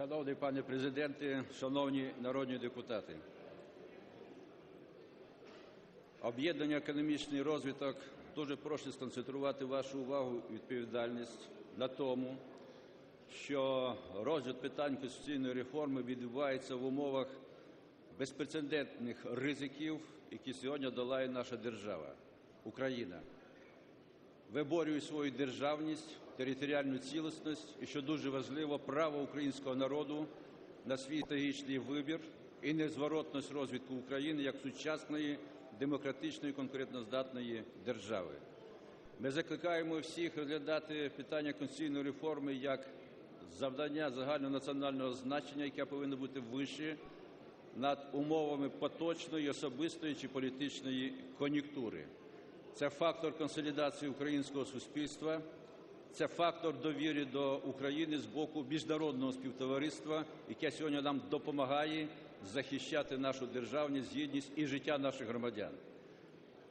Шановний пане президенте, шановні народні депутати, об'єднання економічний розвиток дуже прошу сконцентрувати вашу увагу і відповідальність на тому, що розгляд питань конституційної реформи відбувається в умовах безпрецедентних ризиків, які сьогодні долає наша держава Україна. Виборює свою державність, територіальну цілісність і, що дуже важливо, право українського народу на свій стратегічний вибір і незворотність розвитку України як сучасної демократичної конкурентоздатної держави. Ми закликаємо всіх розглядати питання конституційної реформи як завдання загальнонаціонального значення, яке повинно бути вище над умовами поточної, особистої чи політичної кон'юнктури. Це фактор консолідації українського суспільства, це фактор довіри до України з боку міжнародного співтовариства, яке сьогодні нам допомагає захищати нашу державність, гідність і життя наших громадян.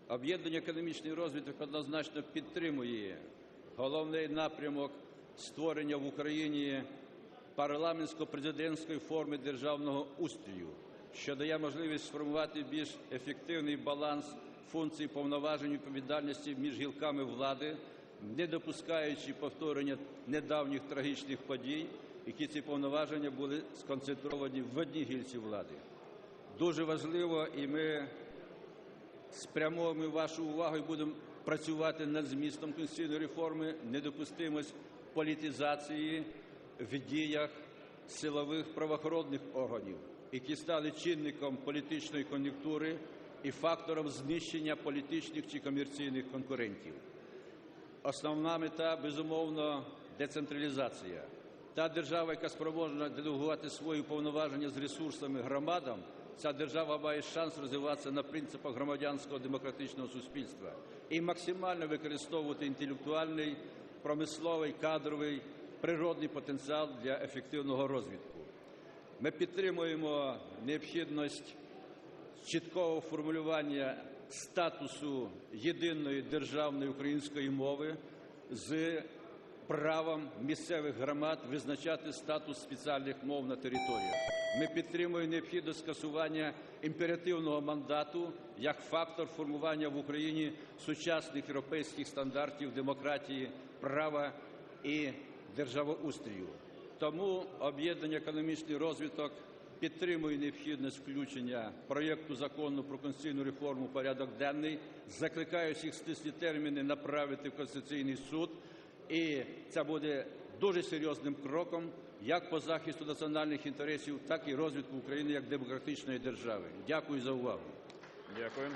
Об'єднання економічний розвиток однозначно підтримує головний напрямок створення в Україні парламентсько-президентської форми державного устрою, що дає можливість сформувати більш ефективний баланс функцій повноважень і відповідальності між гілками влади, не допускаючи повторення недавніх трагічних подій, які ці повноваження були сконцентровані в одній гілці влади. Дуже важливо, і ми спрямовуємо вашу увагу і будемо працювати над змістом конституційної реформи, недопустимость політизації в діях силових правоохоронних органів, які стали чинником політичної кон'юнктури і фактором знищення політичних чи комерційних конкурентів. Основна мета, безумовно, децентралізація. Та держава, яка спроможна делегувати свої повноваження з ресурсами громадам, ця держава має шанс розвиватися на принципах громадянського демократичного суспільства і максимально використовувати інтелектуальний, промисловий, кадровий, природний потенціал для ефективного розвитку. Ми підтримуємо необхідність чіткого формулювання статусу єдиної державної української мови з правом місцевих громад визначати статус спеціальних мов на територіях. Ми підтримуємо необхідність скасування імперативного мандату як фактор формування в Україні сучасних європейських стандартів демократії, права і державоустрію. Тому об'єднання економічний розвиток підтримує необхідність включення проєкту закону про конституційну реформу в порядок денний, закликаю всіх стислі терміни направити в Конституційний суд, і це буде дуже серйозним кроком як по захисту національних інтересів, так і розвитку України як демократичної держави. Дякую за увагу. Дякую.